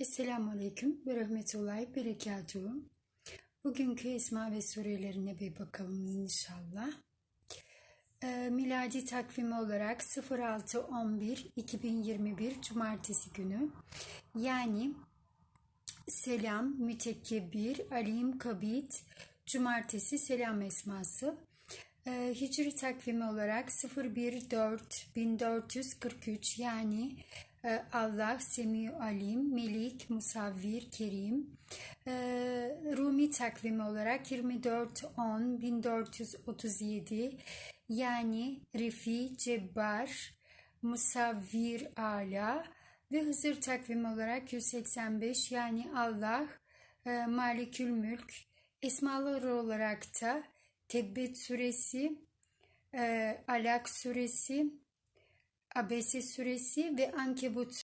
Esselamu Aleyküm ve Rahmetullahi Berekatuhu. Bugünkü Esma ve surelerine bir bakalım inşallah. Ee, miladi takvimi olarak 06-11-2021 Cumartesi günü. Yani Selam, Mütekkebir, Alim, Kabit, Cumartesi Selam esması. Ee, Hicri takvimi olarak 01-4-1443 yani e, Allah, Semiu Alim, Melik, Musavvir, Kerim. Ee, Rumi takvimi olarak 24-10-1437 yani Rifi, Cebbar, Musavvir, Ala ve Hızır takvimi olarak 185 yani Allah, e, Malikül Mülk. Esmaları olarak da Tebbet suresi, e, Alak suresi, Abese suresi ve Ankebut